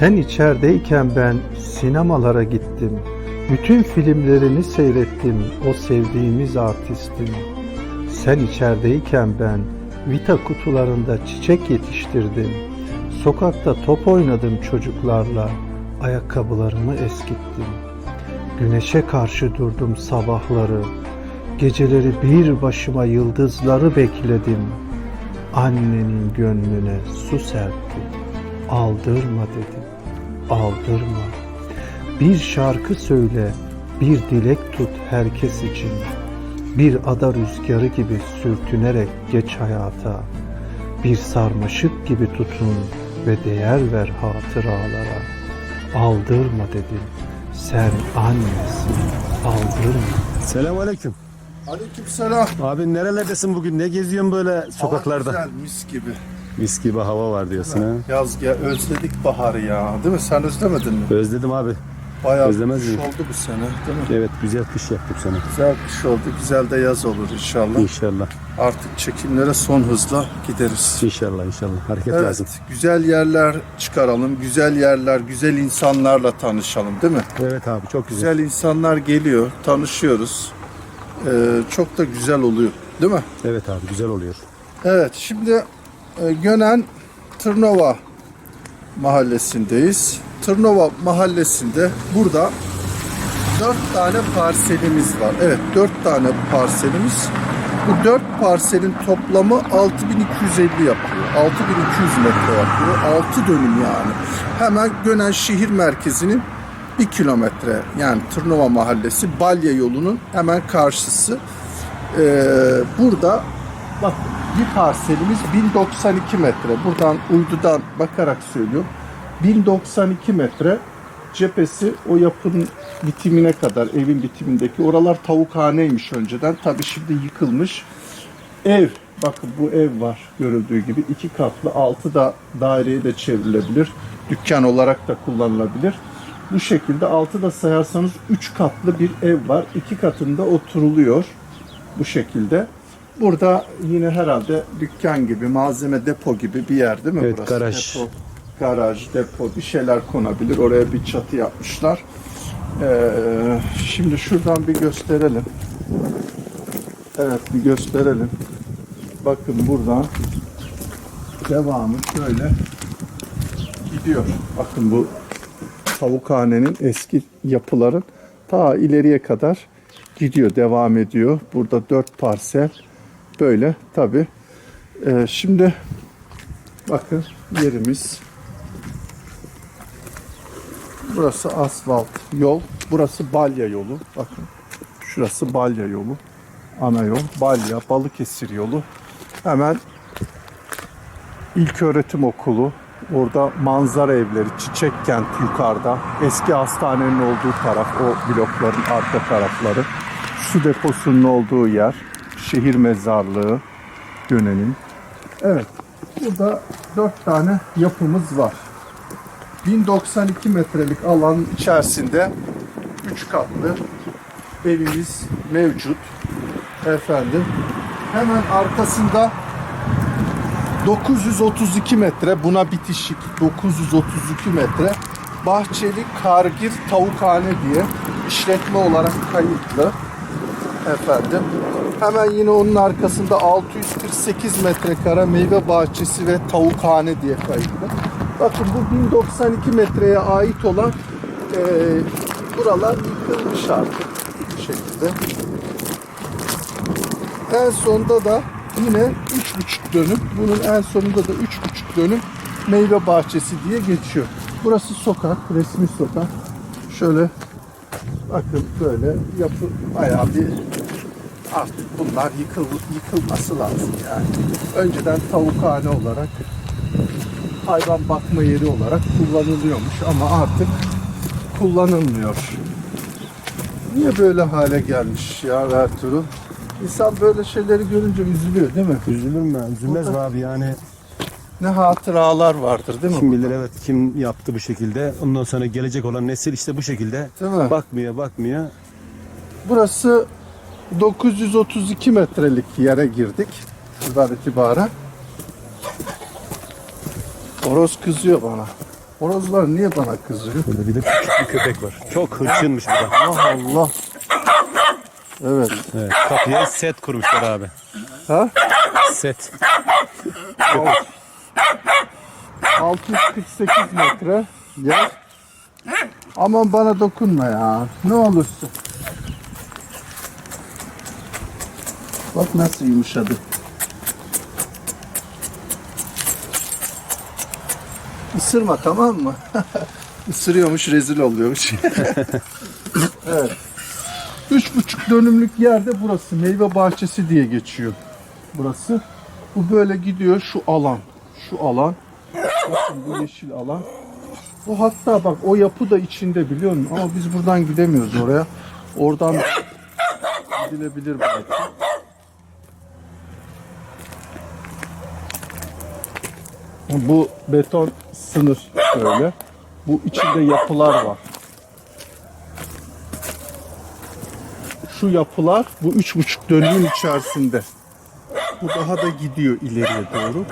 Sen içerideyken ben sinemalara gittim. Bütün filmlerini seyrettim o sevdiğimiz artistin. Sen içerideyken ben vita kutularında çiçek yetiştirdim. Sokakta top oynadım çocuklarla. Ayakkabılarımı eskittim. Güneşe karşı durdum sabahları. Geceleri bir başıma yıldızları bekledim. Annenin gönlüne su serptim. Aldırma dedim. Aldırma. Bir şarkı söyle, bir dilek tut herkes için. Bir ada rüzgarı gibi sürtünerek geç hayata. Bir sarmaşık gibi tutun ve değer ver hatıralara. Aldırma dedim. Sen annesin. Aldırma. Selamünaleyküm. Aleykümselam. Abi nerelerdesin bugün? Ne geziyorsun böyle sokaklarda? Hava güzel, mis gibi. Mis gibi hava var diyorsun ha. Yaz gel, özledik baharı ya. Değil mi? Sen özlemedin mi? Özledim abi. Bayağı Özlemez kış miyim? oldu bu sene. Değil mi? Evet güzel kış yaptık sana. Güzel kış oldu. Güzel de yaz olur inşallah. İnşallah. Artık çekimlere son hızla gideriz. İnşallah inşallah. Hareket Evet, lazım. güzel yerler çıkaralım. Güzel yerler, güzel insanlarla tanışalım değil mi? Evet abi çok güzel. Güzel insanlar geliyor, tanışıyoruz. Ee, çok da güzel oluyor. Değil mi? Evet abi güzel oluyor. Evet, şimdi Gönen Tırnova mahallesindeyiz. Tırnova mahallesinde burada dört tane parselimiz var. Evet, dört tane parselimiz. Bu dört parselin toplamı 6250 yapıyor. 6200 metre yapıyor. 6 dönüm yani. Hemen Gönen şehir merkezinin bir kilometre yani Tırnova mahallesi Balya yolunun hemen karşısı. Ee, burada bak bir parselimiz 1092 metre. Buradan uydudan bakarak söylüyorum. 1092 metre cephesi o yapının bitimine kadar evin bitimindeki oralar tavukhaneymiş önceden. Tabii şimdi yıkılmış. Ev bakın bu ev var görüldüğü gibi iki katlı altı da daireye de çevrilebilir. Dükkan olarak da kullanılabilir. Bu şekilde altı da sayarsanız üç katlı bir ev var. İki katında oturuluyor bu şekilde. Burada yine herhalde dükkan gibi, malzeme depo gibi bir yer değil mi Evet, burası? garaj. Depo, garaj, depo bir şeyler konabilir. Oraya bir çatı yapmışlar. Ee, şimdi şuradan bir gösterelim. Evet bir gösterelim. Bakın buradan devamı şöyle gidiyor. Bakın bu tavukhanenin eski yapıların ta ileriye kadar gidiyor, devam ediyor. Burada dört parsel böyle tabi. şimdi bakın yerimiz. Burası asfalt yol. Burası balya yolu. Bakın şurası balya yolu. Ana yol. Balya, Balıkesir yolu. Hemen İlköğretim Okulu, orada manzara evleri, çiçek kent yukarıda, eski hastanenin olduğu taraf, o blokların arka tarafları, su deposunun olduğu yer, şehir mezarlığı, Gönen'in. Evet, burada dört tane yapımız var. 1092 metrelik alanın içerisinde 3 katlı evimiz mevcut. Efendim, hemen arkasında 932 metre buna bitişik 932 metre Bahçeli Kargir Tavukhane diye işletme olarak kayıtlı efendim. Hemen yine onun arkasında 648 metrekare meyve bahçesi ve tavukhane diye kayıtlı. Bakın bu 1092 metreye ait olan eee, buralar yıkılmış artık bu şekilde. En sonda da yine 3,5 dönüm. Bunun en sonunda da 3,5 dönüm meyve bahçesi diye geçiyor. Burası sokak, resmi sokak. Şöyle bakın böyle yapı bayağı bir artık bunlar yıkıl, yıkılması lazım yani. Önceden tavukhane olarak hayvan bakma yeri olarak kullanılıyormuş ama artık kullanılmıyor. Niye böyle hale gelmiş ya Ertuğrul? İnsan böyle şeyleri görünce üzülüyor değil mi? Üzülür mü? Üzülmez mi abi yani? Ne hatıralar vardır değil mi? Kim bilir evet kim yaptı bu şekilde. Ondan sonra gelecek olan nesil işte bu şekilde Değil mi? bakmıyor bakmıyor. Burası 932 metrelik yere girdik. Şuradan itibaren. Horoz kızıyor bana. Horozlar niye bana kızıyor? Burada bir de küçük bir köpek var. Çok hırçınmış bu da. Allah Allah. Evet. Evet, kapıya set kurmuşlar abi. Ha? Set. 648 metre yer. Aman bana dokunma ya. Ne olursun. Bak nasıl yumuşadı. Isırma tamam mı? Isırıyormuş rezil oluyormuş. evet. Üç buçuk dönümlük yerde burası. Meyve bahçesi diye geçiyor. Burası. Bu böyle gidiyor şu alan. Şu alan. Bakın bu yeşil alan. Bu hatta bak o yapı da içinde biliyor musun? Ama biz buradan gidemiyoruz oraya. Oradan gidilebilir belki. Bu beton sınır böyle. Bu içinde yapılar var. Şu yapılar bu üç buçuk dönümün içerisinde. Bu daha da gidiyor ileriye doğru.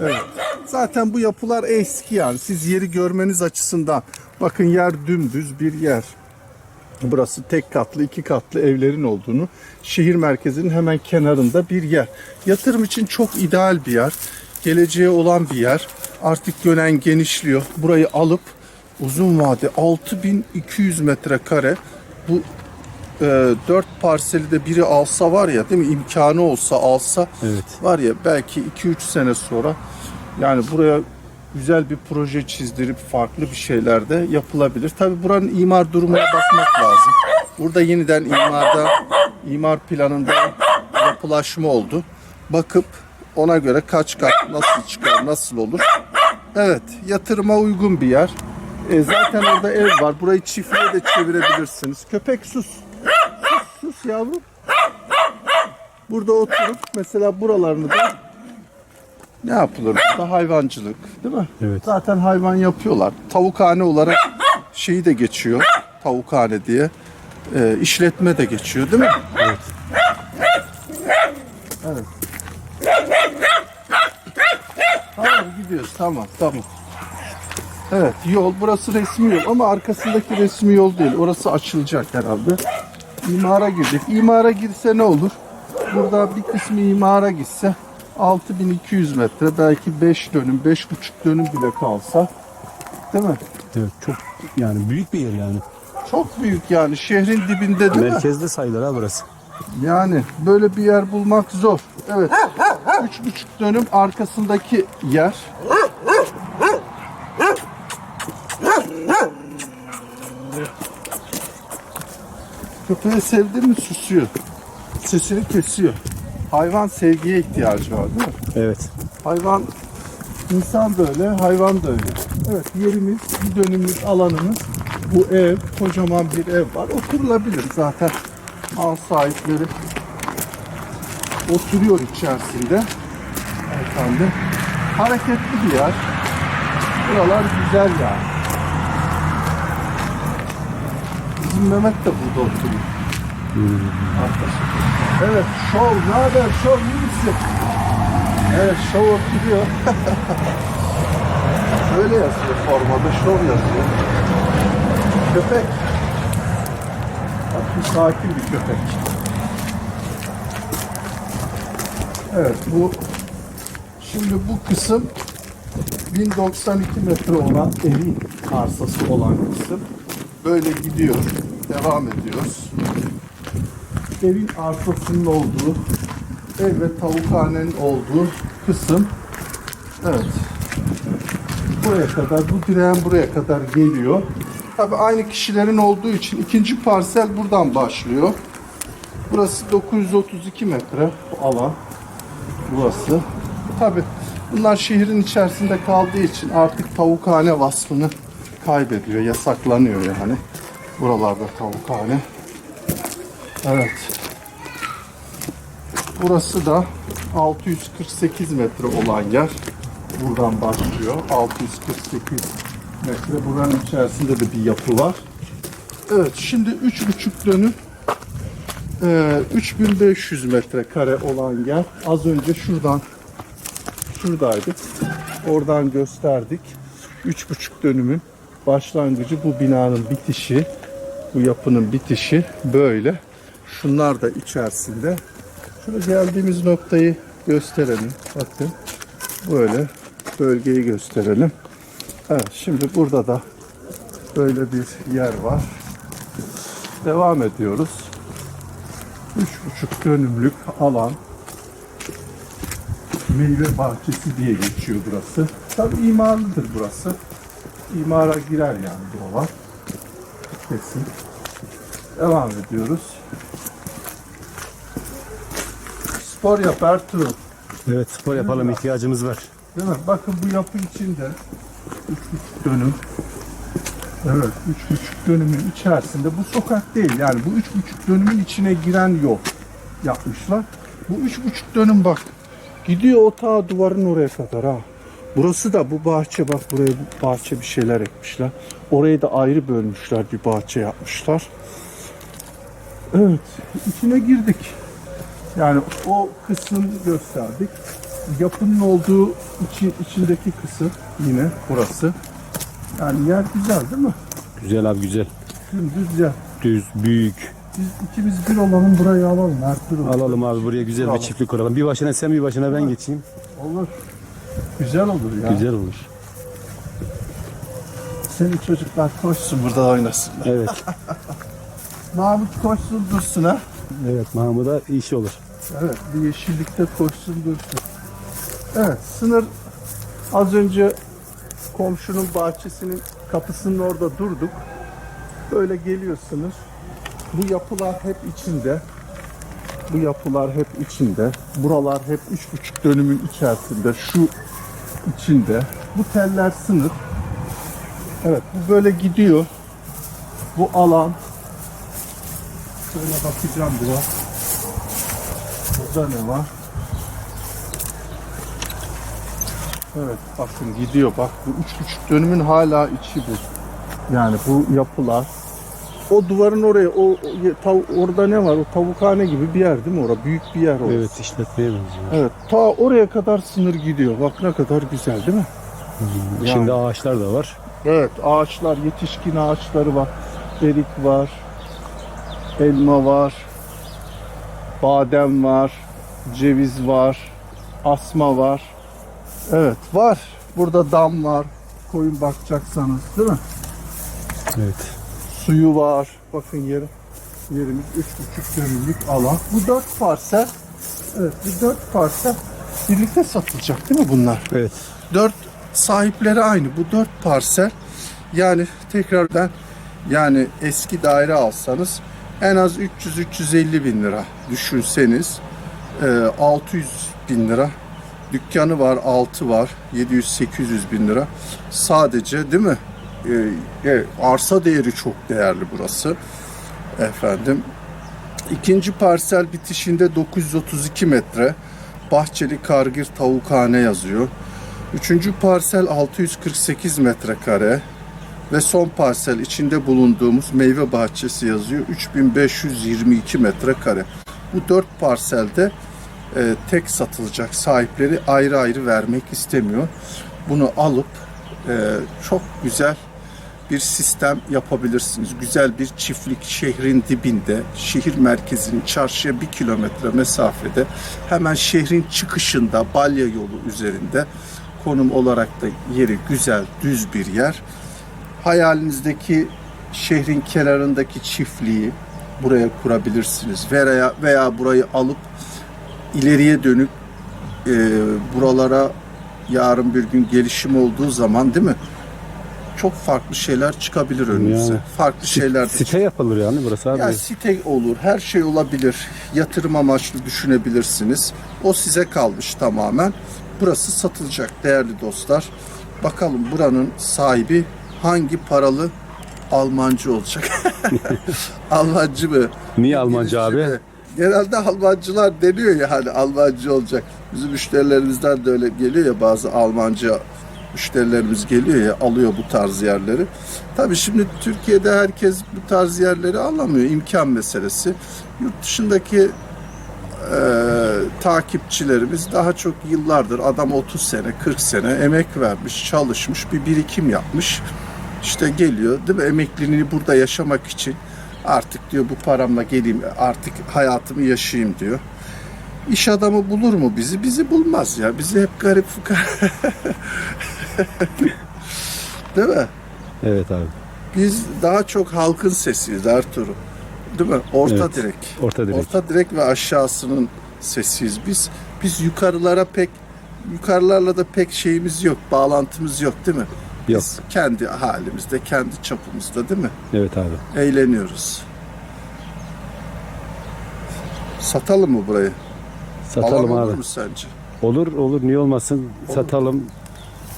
Evet. Zaten bu yapılar eski yani. Siz yeri görmeniz açısından. Bakın yer dümdüz bir yer. Burası tek katlı, iki katlı evlerin olduğunu, şehir merkezinin hemen kenarında bir yer. Yatırım için çok ideal bir yer. Geleceğe olan bir yer. Artık gönen genişliyor. Burayı alıp uzun vade 6200 metrekare bu e, 4 parseli de biri alsa var ya değil mi imkanı olsa alsa Evet. var ya belki 2-3 sene sonra yani buraya güzel bir proje çizdirip farklı bir şeyler de yapılabilir. Tabi buranın imar durumuna bakmak lazım. Burada yeniden imarda imar planında yapılaşma oldu. Bakıp ona göre kaç kat nasıl çıkar nasıl olur. Evet yatırıma uygun bir yer. E, zaten orada ev var. Burayı çiftliğe de çevirebilirsiniz. Köpek sus. Sus, sus yavrum. Burada oturup mesela buralarını da ne yapılır burada? Hayvancılık değil mi? Evet. Zaten hayvan yapıyorlar. Tavukhane olarak şeyi de geçiyor. Tavukhane diye. E, işletme de geçiyor değil mi? Evet. Evet. Tamam gidiyoruz. Tamam tamam. Evet yol burası resmi yol ama arkasındaki resmi yol değil. Orası açılacak herhalde. İmara girecek. İmara girse ne olur? Burada bir kısmı imara gitse 6200 metre belki 5 dönüm 5,5 dönüm bile kalsa değil mi? Evet, çok yani büyük bir yer yani. Çok büyük yani şehrin dibinde değil mi? Merkezde sayılır ha burası. Yani böyle bir yer bulmak zor. Evet. Üç buçuk dönüm arkasındaki yer. Köpeği sevdin mi susuyor. Sesini kesiyor. Hayvan sevgiye ihtiyacı var değil mi? Evet. Hayvan insan da öyle, hayvan da öyle. Evet yerimiz, bir dönümümüz, alanımız. Bu ev, kocaman bir ev var. Oturulabilir zaten. Mal sahipleri oturuyor içerisinde. Efendim. Hareketli bir yer. Buralar güzel yani. Bizim Mehmet de burada oturuyor. Arkadaşlar. Evet, şov. Ne haber? Şov iyi misin? Evet, şov oturuyor. Öyle yazıyor formada, şov yazıyor. Köpek. Bak bu sakin bir köpek. Evet, bu şimdi bu kısım 1092 metre olan evin arsası olan kısım. Böyle gidiyor, devam ediyoruz. Evin arsasının olduğu, ev ve tavukhanenin olduğu kısım. Evet. Buraya kadar, bu direğin buraya kadar geliyor. Tabi aynı kişilerin olduğu için ikinci parsel buradan başlıyor. Burası 932 metre bu alan. Burası. Tabi bunlar şehrin içerisinde kaldığı için artık tavukhane vasfını kaybediyor, yasaklanıyor yani. Buralarda tavukhane. Evet. Burası da 648 metre olan yer. Buradan başlıyor. 648 metre. Buranın içerisinde de bir yapı var. Evet şimdi 3,5 dönüm e, 3500 metrekare olan yer. Az önce şuradan şuradaydık. Oradan gösterdik. üç buçuk dönümün başlangıcı bu binanın bitişi. Bu yapının bitişi böyle. Şunlar da içerisinde. Şöyle geldiğimiz noktayı gösterelim. Bakın böyle bölgeyi gösterelim. Evet şimdi burada da böyle bir yer var. Devam ediyoruz. Üç buçuk dönümlük alan. Meyve bahçesi diye geçiyor burası. Tabii imarlıdır burası. İmara girer yani buralar. Kesin. Devam ediyoruz. Spor yap Ertuğrul. Evet spor yapalım ihtiyacımız var. Değil mi? Bakın bu yapı içinde üç buçuk dönüm. Evet, üç buçuk dönümün içerisinde bu sokak değil yani bu üç buçuk dönümün içine giren yol yapmışlar. Bu üç buçuk dönüm bak gidiyor o ta duvarın oraya kadar ha. Burası da bu bahçe bak buraya bu bahçe bir şeyler ekmişler. Orayı da ayrı bölmüşler bir bahçe yapmışlar. Evet içine girdik. Yani o kısım gösterdik. Yapının olduğu içi, içindeki kısım yine burası. Yani yer güzel değil mi? Güzel abi güzel. Dümdüz yer. Düz, büyük. Biz ikimiz bir olalım burayı alalım Ertuğrul. Alalım abi buraya güzel bir Alalım. çiftlik kuralım. Bir başına sen bir başına ben geçeyim. Olur. Güzel olur ya. Güzel olur. Senin çocuklar koşsun burada oynasınlar. Evet. Mahmut koşsun dursun ha. Evet Mahmut'a iş olur. Evet bir yeşillikte koşsun dursun. Evet sınır az önce komşunun bahçesinin kapısının orada durduk. Böyle geliyor sınır. Bu yapılar hep içinde. Bu yapılar hep içinde. Buralar hep üç buçuk dönümün içerisinde. Şu içinde. Bu teller sınır. Evet bu böyle gidiyor. Bu alan. Şöyle bakacağım biraz. Burada ne var? Evet bakın gidiyor bak bu üç buçuk dönümün hala içi bu. Yani bu yapılar. O duvarın oraya o, o tav- orada ne var? O tavukhane gibi bir yer değil mi orada? Büyük bir yer orası. Evet işletmeye benziyor. Evet ta oraya kadar sınır gidiyor. Bak ne kadar güzel değil mi? İçinde ağaçlar da var. Evet ağaçlar yetişkin ağaçları var. Erik var. Elma var. Badem var. Ceviz var. Asma var. Evet var. Burada dam var. Koyun bakacaksanız değil mi? Evet. Suyu var. Bakın yeri. Yerimiz üç buçuk dönümlük alan. Bu dört parsel. Evet bu dört parsel birlikte satılacak değil mi bunlar? Evet. Dört sahipleri aynı. Bu dört parsel yani tekrardan yani eski daire alsanız en az 300-350 bin lira düşünseniz e, 600 bin lira dükkanı var 6 var. 700-800 bin lira. Sadece değil mi? E, e, arsa değeri çok değerli burası. Efendim İkinci parsel bitişinde 932 metre. Bahçeli kargır tavukhane yazıyor. Üçüncü parsel 648 metrekare. Ve son parsel içinde bulunduğumuz meyve bahçesi yazıyor. 3522 metrekare. Bu dört parselde e, tek satılacak sahipleri ayrı ayrı vermek istemiyor. Bunu alıp e, çok güzel bir sistem yapabilirsiniz. Güzel bir çiftlik şehrin dibinde, şehir merkezinin çarşıya bir kilometre mesafede, hemen şehrin çıkışında Balya yolu üzerinde konum olarak da yeri güzel, düz bir yer. Hayalinizdeki şehrin kenarındaki çiftliği buraya kurabilirsiniz. Veya veya burayı alıp ileriye dönük e, buralara yarın bir gün gelişim olduğu zaman değil mi? Çok farklı şeyler çıkabilir önünüze. Yani. farklı şeyler de Site yapılır yani burası abi. ya site olur, her şey olabilir. Yatırım amaçlı düşünebilirsiniz. O size kalmış tamamen. Burası satılacak değerli dostlar. Bakalım buranın sahibi hangi paralı Almancı olacak? Almancı mı? Niye Almanca abi? Mi? Genelde Almancılar deniyor ya hani Almancı olacak. Bizim müşterilerimizden de öyle geliyor ya bazı Almanca müşterilerimiz geliyor ya alıyor bu tarz yerleri. Tabii şimdi Türkiye'de herkes bu tarz yerleri alamıyor. imkan meselesi. Yurt dışındaki eee takipçilerimiz daha çok yıllardır adam 30 sene 40 sene emek vermiş çalışmış bir birikim yapmış işte geliyor değil mi emekliliğini burada yaşamak için artık diyor bu paramla geleyim artık hayatımı yaşayayım diyor. İş adamı bulur mu bizi? Bizi bulmaz ya. Bizi hep garip fukara. Değil mi? Evet abi. Biz daha çok halkın sesiyiz Ertuğrul. Değil mi? Orta Evet, direk. orta direk. Orta direk ve aşağısının sesiyiz biz. Biz yukarılara pek yukarılarla da pek şeyimiz yok, bağlantımız yok değil mi? Yok. Biz kendi halimizde, kendi çapımızda değil mi? Evet abi. Eğleniyoruz. Satalım mı burayı? Satalım Alan abi. olur mu sence? Olur olur niye olmasın satalım.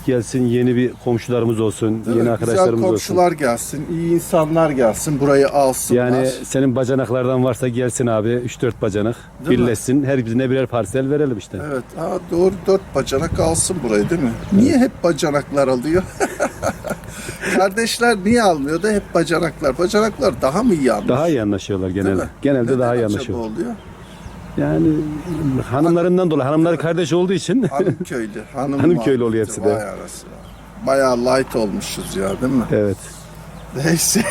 Gelsin yeni bir komşularımız olsun, Değil yeni mi? arkadaşlarımız Güzel olsun. komşular gelsin, iyi insanlar gelsin, burayı alsınlar. Yani senin bacanaklardan varsa gelsin abi 3-4 bacanak Değil mi? birleşsin. Her birine birer parsel verelim işte. Evet, ha, doğru dört bacanak alsın burayı değil mi? Niye hep bacanaklar alıyor? Kardeşler niye almıyor da hep bacanaklar? Bacanaklar daha mı iyi anlaşıyor? Daha iyi anlaşıyorlar genelde. Genelde Neden daha iyi anlaşıyorlar. oluyor? Yani hanımlarından dolayı hanımları kardeş olduğu için Hanım köylü. Hanım, Hanım köylü oluyor hepsi de. Vay. Bayağı light olmuşuz ya değil mi? evet. Neyse.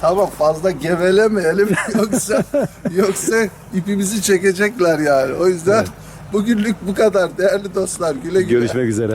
tamam fazla gevelemeyelim yoksa yoksa ipimizi çekecekler yani. O yüzden bugünlük bu kadar değerli dostlar. Güle güle. Görüşmek üzere.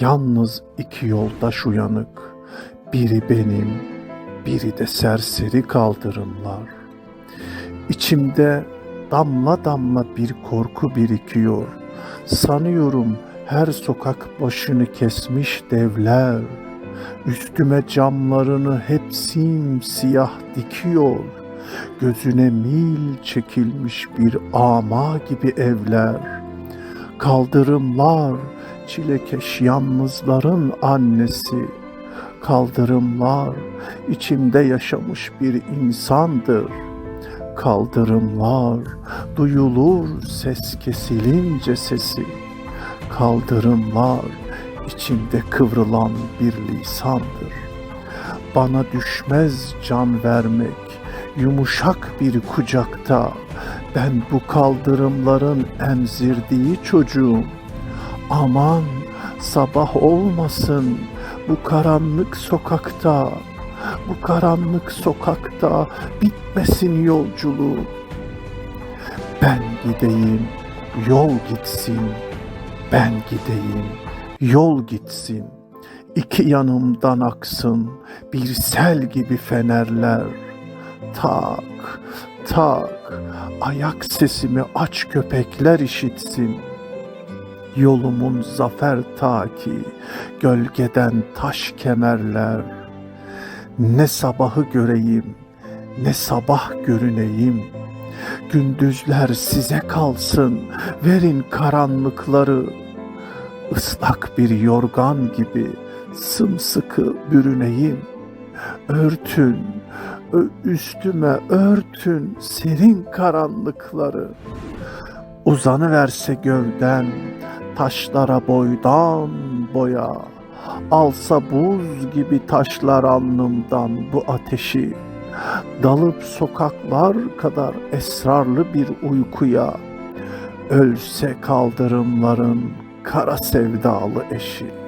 Yalnız iki yoldaş uyanık, biri benim, biri de serseri kaldırımlar. İçimde damla damla bir korku birikiyor. Sanıyorum her sokak başını kesmiş devler. Üstüme camlarını hep simsiyah dikiyor. Gözüne mil çekilmiş bir ama gibi evler. Kaldırımlar, çilekeş yalnızların annesi. Kaldırımlar, içimde yaşamış bir insandır. Kaldırımlar, duyulur ses kesilince sesi. Kaldırımlar, içimde kıvrılan bir lisandır. Bana düşmez can vermek, yumuşak bir kucakta. Ben bu kaldırımların emzirdiği çocuğum. Aman sabah olmasın bu karanlık sokakta. Bu karanlık sokakta bitmesin yolculuğum. Ben gideyim, yol gitsin. Ben gideyim, yol gitsin. İki yanımdan aksın bir sel gibi fenerler. Tak, tak, ayak sesimi aç köpekler işitsin. Yolumun zafer ta ki gölgeden taş kemerler. Ne sabahı göreyim, ne sabah görüneyim. Gündüzler size kalsın, verin karanlıkları. Islak bir yorgan gibi sımsıkı bürüneyim. Örtün, üstüme örtün serin karanlıkları. Uzanıverse gövden taşlara boydan boya. Alsa buz gibi taşlar alnımdan bu ateşi. Dalıp sokaklar kadar esrarlı bir uykuya. Ölse kaldırımların kara sevdalı eşi.